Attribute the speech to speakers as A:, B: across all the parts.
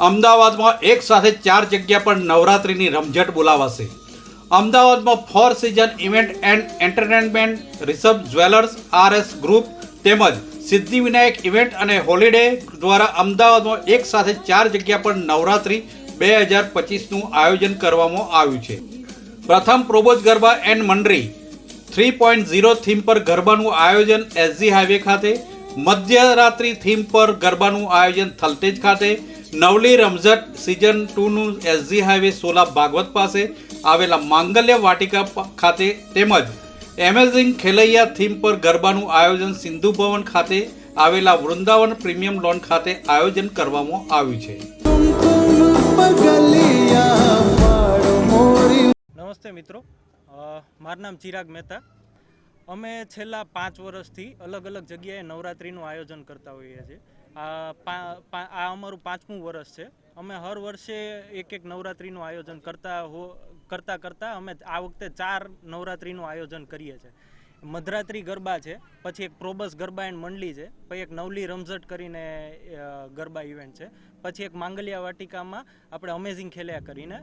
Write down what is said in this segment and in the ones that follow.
A: અમદાવાદમાં એક સાથે ચાર જગ્યા પર નવરાત્રિની રમઝટ બોલાવાશે. અમદાવાદમાં four season event and entertainment research jewellers RS group તેમજ સિદ્ધિવિનાયક ઇવેન્ટ અને હોલિડે દ્વારા અમદાવાદમાં એક સાથે ચાર જગ્યા પર નવરાત્રિ બે હજાર પચીસનું આયોજન કરવામાં આવ્યું છે. પ્રથમ પ્રોબોજ ગરબા એન્ડ મંડરી, થ્રી પોઈન્ટ ઝીરો થીમ પર ગરબાનું આયોજન એસજી હાઈવે ખાતે, મધ્યરાત્રિ થીમ પર ગરબાનું આયોજન થલતેજ ખાતે, નવલી રમઝટ સિઝન ટુનું એસજી હાઈવે સોલા ભાગવત પાસે આવેલા માંગલ્ય વાટિકા ખાતે તેમજ એમેઝિંગ ખેલૈયા થીમ પર ગરબાનું આયોજન સિંધુ ભવન ખાતે આવેલા વૃંદાવન પ્રીમિયમ લોન ખાતે આયોજન કરવામાં આવ્યું છે.
B: નમસ્તે મિત્રો. મારું નામ ચિરાગ મહેતા. અમે છેલ્લા પાંચ વર્ષથી અલગ અલગ જગ્યાએ નવરાત્રિનું આયોજન કરતા હોઈએ છીએ. આ અમારું પાંચમું વર્ષ છે. અમે હર વર્ષે એક એક નવરાત્રિનું આયોજન કરતા હો, કરતાં કરતાં અમે આ વખતે ચાર નવરાત્રિનું આયોજન કરીએ છીએ. મધરાત્રિ ગરબા છે, પછી એક પ્રોબસ ગરબા એન્ડ મંડલી છે, પછી એક નવલી રમઝટ કરીને ગરબા ઇવેન્ટ છે, પછી એક માંગલિયા વાટિકામાં આપણે અમેઝિંગ ખેલ્યા કરીને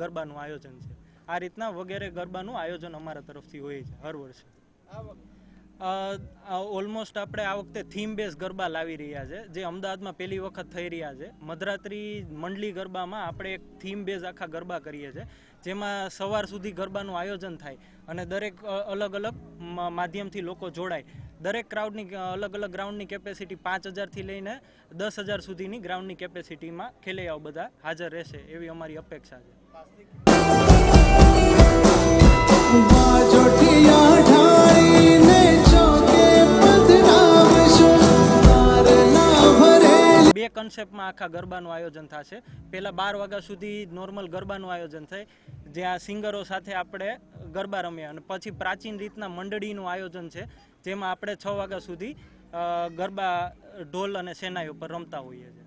B: ગરબાનું આયોજન છે. આ રીતના વગેરે ગરબાનું આયોજન અમારા તરફથી હોય છે, હર વર્ષે. ઓલમોસ્ટ આપણે આ વખતે થીમ બેઝ ગરબા લાવી રહ્યા છે. જે અમદાવાદમાં પહેલી વખત થઈ રહ્યા છે. મધરાત્રી મંડલી ગરબામાં આપણે એક થીમ બેઝ આખા ગરબા કરીએ છીએ. જેમાં સવાર સુધી ગરબાનું આયોજન થાય અને દરેક અલગ અલગ માધ્યમથી લોકો જોડાય. દરેક ક્રાઉડની અલગ અલગ ગ્રાઉન્ડની કેપેસિટી પાંચ હજારથી લઈને દસ હજાર સુધીની ગ્રાઉન્ડની કેપેસિટીમાં ખેલૈયાઓ બધા હાજર રહેશે એવી અમારી અપેક્ષા છે. કન્સેપ્ટમાં આખા ગરબાનું આયોજન થશે. પહેલાં બાર વાગ્યા સુધી નોર્મલ ગરબાનું આયોજન થાય જ્યાં સિંગરો સાથે આપણે ગરબા રમીએ. અને પછી પ્રાચીન રીતના મંડળીનું આયોજન છે, જેમાં આપણે છ વાગ્યા સુધી ગરબા ઢોલ અને શેનાઈ ઉપર રમતા હોઈએ છીએ.